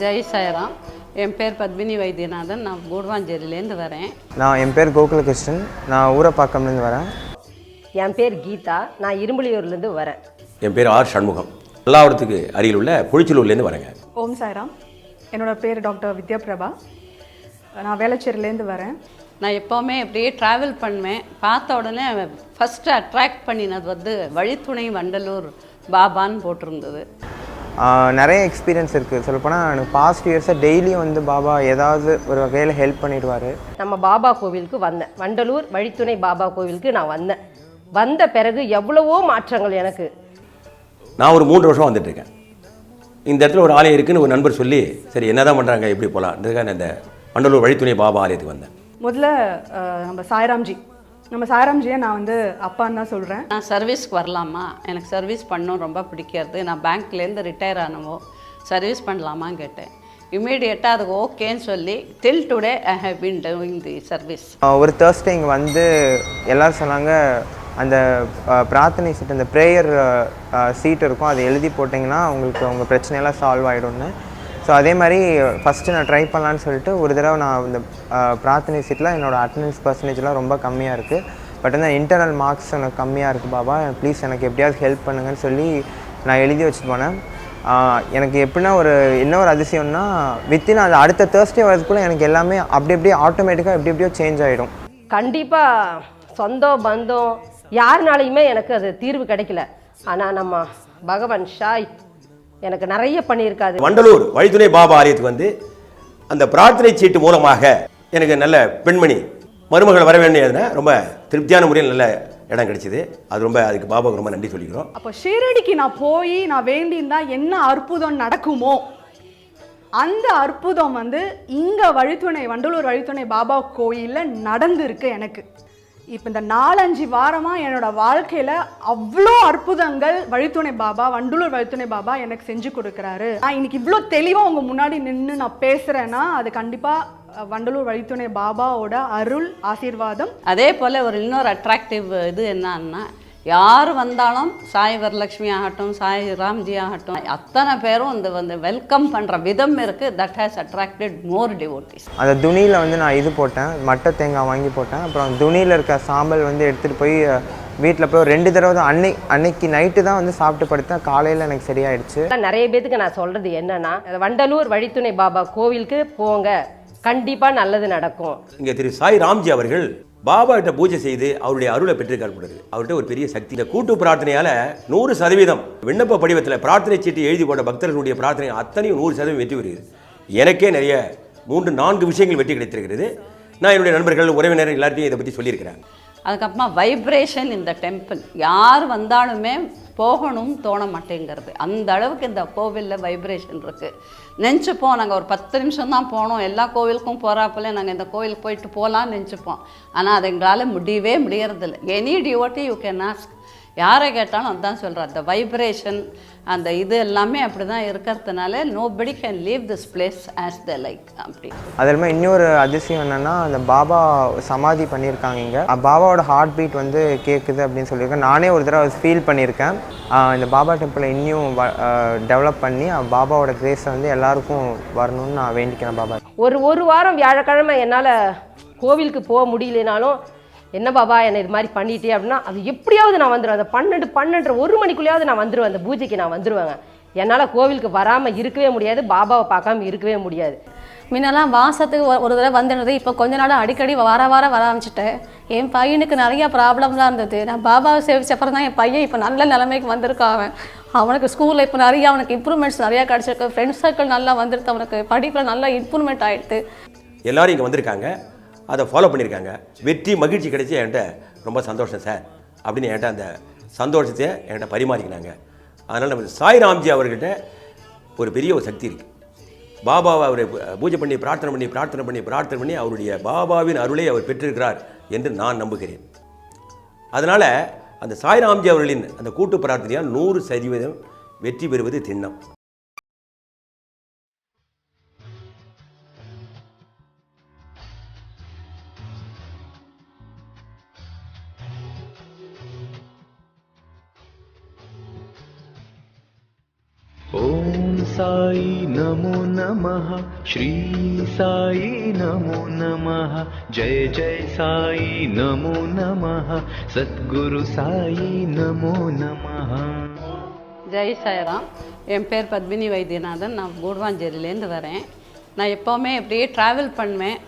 ஜெய் சாய்ராம். என் பேர் பத்மினி வைத்தியநாதன். நான் கூடுவாஞ்சேரியிலேருந்து வரேன். நான் என் பேர் கோகுலகிருஷ்ணன். நான் ஊரப்பாக்கம்லேருந்து வரேன். என் பேர் கீதா. நான் இரும்புலியூர்லேருந்து வரேன். என் பேர் ஆர் சண்முகம். பல்லாவரத்துக்கு அருகில் உள்ள புளிச்சலூர்லேருந்து வரேங்க. ஓம் சாய்ராம். என்னோட பேர் டாக்டர் வித்யா பிரபா நான் வேளச்சேரியிலேருந்து வரேன். நான் எப்போவுமே இப்படியே ட்ராவல் பண்ணுவேன். பார்த்த உடனே ஃபஸ்ட்டு அட்ராக்ட் பண்ணினது வந்து வழித்துணை வண்டலூர் பாபான்னு போட்டிருந்தது. நிறைய எக்ஸ்பீரியன்ஸ் இருக்குது சொல்லப்போனால் எனக்கு பாஸ்ட் இயர்ஸாக டெய்லியும் வந்து பாபா ஏதாவது ஒரு வகையில் ஹெல்ப் பண்ணிடுவார். நம்ம பாபா கோவிலுக்கு வந்தேன். வண்டலூர் வழித்துணை பாபா கோவிலுக்கு நான் வந்தேன். வந்த பிறகு எவ்வளவோ மாற்றங்கள் எனக்கு. நான் ஒரு மூன்று வருஷம் வந்துட்டு இருக்கேன். இந்த இடத்துல ஒரு ஆலயம் இருக்குன்னு ஒரு நண்பர் சொல்லி சரி என்னதான் பண்ணுறாங்க எப்படி போகலான்றதுக்காக நான் இந்த வண்டலூர் வழித்துணை பாபா ஆலயத்துக்கு வந்தேன். முதல்ல நம்ம சாய்ராம்ஜி நம்ம சாய்ராம்ஜியை நான் வந்து அப்பான்னு தான் சொல்கிறேன் நான் சர்வீஸ்க்கு வரலாமா? எனக்கு சர்வீஸ் பண்ணணும் ரொம்ப பிடிக்கிறது. நான் பேங்க்லேருந்து ரிட்டையர் ஆனவோ சர்வீஸ் பண்ணலாமான்னு கேட்டேன். இமீடியட்டாக அதுக்கு ஓகேன்னு சொல்லி till today I have been doing the service ஒரு தேர்ஸ்டே இங்கே வந்து எல்லோரும் சொன்னாங்க அந்த பிரார்த்தனை சீட் அந்த ப்ரேயர் சீட் இருக்கும் அதை எழுதி போட்டிங்கன்னா உங்களுக்கு உங்கள் பிரச்சனையெல்லாம் சால்வ் ஆகிடும்னு ஸோ அதே மாதிரி ஃபஸ்ட்டு நான் ட்ரை பண்ணலான்னு சொல்லிட்டு ஒரு தடவை நான் இந்த பிரார்த்தனை சீட்டில் என்னோடய அட்டண்டன்ஸ் பர்சன்டேஜ்லாம் ரொம்ப கம்மியாக இருக்குது பட் வந்து இன்டர்னல் மார்க்ஸ் எனக்கு கம்மியாக இருக்குது பாபா. ப்ளீஸ் எனக்கு எப்படியாவது ஹெல்ப் பண்ணுங்கன்னு சொல்லி நான் எழுதி வச்சுட்டு போனேன். எனக்கு எப்படின்னா ஒரு என்ன ஒரு அதிசயம்னா வித்தின் அது அடுத்த தேர்ஸ்டே வரதுக்குள்ளே எனக்கு எல்லாமே அப்படி அப்படியே ஆட்டோமேட்டிக்காக எப்படி எப்படியோ சேஞ்ச் ஆகிடும் கண்டிப்பாக சொந்தம் பந்தம் யாருனாலையுமே எனக்கு அது தீர்வு கிடைக்கல. ஆனால் நம்ம பகவான் ஷாய் எனக்கு நிறைய பண்ணியிருக்காது. வண்டலூர் வழித்துணை பாபா ஆலயத்துக்கு வந்து அந்த பிரார்த்தனை சீட்டு மூலமாக எனக்கு நல்ல பெண்மணி மருமகள் வர வேண்டியதுனா ரொம்ப திருப்தியான முறையில் நல்ல இடம் கிடைச்சிது. அது ரொம்ப அதுக்கு பாபாவுக்கு ரொம்ப நன்றி சொல்லிக்கிறோம். அப்போ ஷீரடிக்கு நான் போய் நான் வேண்டியிருந்தா என்ன அற்புதம் நடக்குமோ? அந்த அற்புதம் வந்து இங்கே வழித்துணை வண்டலூர் வழித்துணை பாபா கோயிலில் நடந்திருக்கு எனக்கு. இப்போ இந்த நாலஞ்சு வாரமாக என்னோட வாழ்க்கையில் அவ்வளோ அற்புதங்கள் வழித்துணை பாபா வண்டலூர் வழித்துணை பாபா எனக்கு செஞ்சு கொடுக்குறாரு. நான் இன்னைக்கு இவ்வளோ தெளிவாக உங்கள் முன்னாடி நின்று நான் பேசுகிறேன்னா அது கண்டிப்பாக வண்டலூர் வழித்துணை பாபாவோட அருள் ஆசீர்வாதம். அதே போல் ஒரு இன்னொரு அட்ராக்டிவ் இது என்னன்னா யார் வந்தாலும் சாய் வரலட்சுமி ஆகட்டும் சாய் ராம்ஜி ஆகட்டும் அத்தனை பேரும் இந்த வந்து வெல்கம் பண்ணுற விதம் இருக்குது that has attracted more devotees அந்த துணியில் வந்து நான் இது போட்டேன் மட்டை தேங்காய் வாங்கி போட்டேன். அப்புறம் துணியில் இருக்க சாம்பல் வந்து எடுத்துகிட்டு போய் வீட்டில் போய் ரெண்டு தடவை தான் அன்னை அன்னைக்கு நைட்டு தான் வந்து சாப்பிட்டு படுத்தேன். காலையில் எனக்கு சரியாயிடுச்சு. நிறைய பேத்துக்கு நான் சொல்கிறது என்னன்னா வண்டலூர் வழித்துணை பாபா கோவிலுக்கு போங்க. கண்டிப்பாக நல்லது நடக்கும். இங்கே திரு சாய் ராம்ஜி அவர்கள் பாபா கிட்ட பூஜை செய்து அவருடைய அருளை பெற்றிருக்காரு அவர்கிட்ட ஒரு பெரிய சக்தி. இந்த கூட்டு பிரார்த்தனையால நூறு சதவீதம் விண்ணப்ப படிவத்தில் பிரார்த்தனை சீட்டு எழுதி போட்ட பக்தர்களுடைய பிரார்த்தனை அத்தனையும் நூறு சதவீதம் வெற்றி பெறுகிறது. எனக்கே நிறைய மூன்று நான்கு விஷயங்கள் வெற்றி கிடைத்திருக்கிறது. நான் என்னுடைய நண்பர்கள் உறவினர் எல்லார்ட்டையும் இதை பற்றி சொல்லியிருக்கிறேன் அதுக்கப்புறமா வைப்ரேஷன் இந்த டெம்பிள் யார் வந்தாலுமே போகணும் தோண மாட்டேங்கிறது. அந்த அளவுக்கு இந்த கோவிலில் வைப்ரேஷன் இருக்குது நினச்சிப்போம் நாங்கள் ஒரு பத்து நிமிஷம் தான் போனோம். எல்லா கோவிலுக்கும் போகிறாப்பில் நாங்கள் இந்த கோவிலுக்கு போயிட்டு போகலான்னு நினச்சிப்போம். ஆனால் அது எங்களால் முடியவே முடியறதில்ல. Any devotee you can ask யாரை கேட்டாலும் அதான் சொல்கிறேன் அந்த வைப்ரேஷன் அந்த இது எல்லாமே அப்படி தான் இருக்கிறதுனால nobody can leave this place as the like அப்படி. அதில் இன்னொரு அதிசயம் என்னென்னா அந்த பாபா சமாதி பண்ணியிருக்காங்க இங்கே. பாபாவோட ஹார்ட் பீட் வந்து கேட்குது அப்படின்னு சொல்லியிருக்கேன். நானே ஒரு தடவை ஃபீல் பண்ணியிருக்கேன். இந்த பாபா டெம்பிளை இன்னும் டெவலப் பண்ணி பாபாவோட கிரேஸை வந்து எல்லாருக்கும் வரணும்னு நான் வேண்டிக்கிறேன் பாபா. ஒரு ஒரு வாரம் வியாழக்கிழமை என்னால் கோவிலுக்கு போக முடியலனாலும் என்ன பாபா என்னை இது மாதிரி பண்ணிட்டே? அப்படின்னா அது எப்படியாவது நான் வந்துடுவேன் அந்த பன்னெண்டு பன்னெண்டு ஒரு மணிக்குள்ளேயாவது நான் வந்துடுவேன் அந்த பூஜைக்கு நான் வந்துடுவேங்க என்னால் கோவிலுக்கு வராமல் இருக்கவே முடியாது. பாபாவை பார்க்காம இருக்கவே முடியாது. முன்னெல்லாம் மாதத்துக்கு ஒரு தடவை வந்துடுறது இப்போ கொஞ்ச நாள் அடிக்கடி வார வாரம் வர ஆரம்பிச்சிட்டேன். என் பையனுக்கு நிறைய ப்ராப்ளம்லாம் இருந்தது. நான் பாபாவை சேவிச்ச அப்புறம் தான் என் பையன் இப்போ நல்ல நிலைமைக்கு வந்திருக்கான் அவன். அவனுக்கு ஸ்கூலில் இப்போ நிறைய அவனுக்கு இம்ப்ரூவ்மெண்ட்ஸ் நிறையா கிடச்சிருக்கு. ஃப்ரெண்ட்ஸ் சர்க்கிள் நல்லா வந்துருது அவனுக்கு படிப்பில் நல்லா இம்ப்ரூவ்மெண்ட் ஆகிடுது எல்லாரும் இங்கே வந்திருக்காங்க. அதை ஃபாலோ பண்ணியிருக்காங்க. வெற்றி மகிழ்ச்சி கிடைச்சி என்கிட்ட ரொம்ப சந்தோஷம் சார் அப்படின்னு என்கிட்ட அந்த சந்தோஷத்தை என்கிட்ட பரிமாறிக்கினாங்க. அதனால் நம்ம சாய் ராம்ஜி அவர்கிட்ட ஒரு பெரிய ஒரு சக்தி இருக்குது பாபாவை அவரை பூஜை பண்ணி பிரார்த்தனை பண்ணி பிரார்த்தனை பண்ணி பிரார்த்தனை பண்ணி அவருடைய பாபாவின் அருளை அவர் பெற்றிருக்கிறார் என்று நான் நம்புகிறேன். அதனால் அந்த சாய் ராம்ஜி அவர்களின் அந்த கூட்டு பிரார்த்தனையால் நூறு சதவீதம் வெற்றி பெறுவது திண்ணம். साई नमो नमः श्री साई नमो नमः जय जय साई नमो नमः सद्गुरु साई नमो नमः ஜெய் சாய்ராம் என் பேர் பத்மினி வைத்தியநாதன் நான் கூடுவாஞ்சேரியிலேருந்து வரேன் நான் எப்போவுமே இப்படியே ட்ராவல் பண்ணுவேன்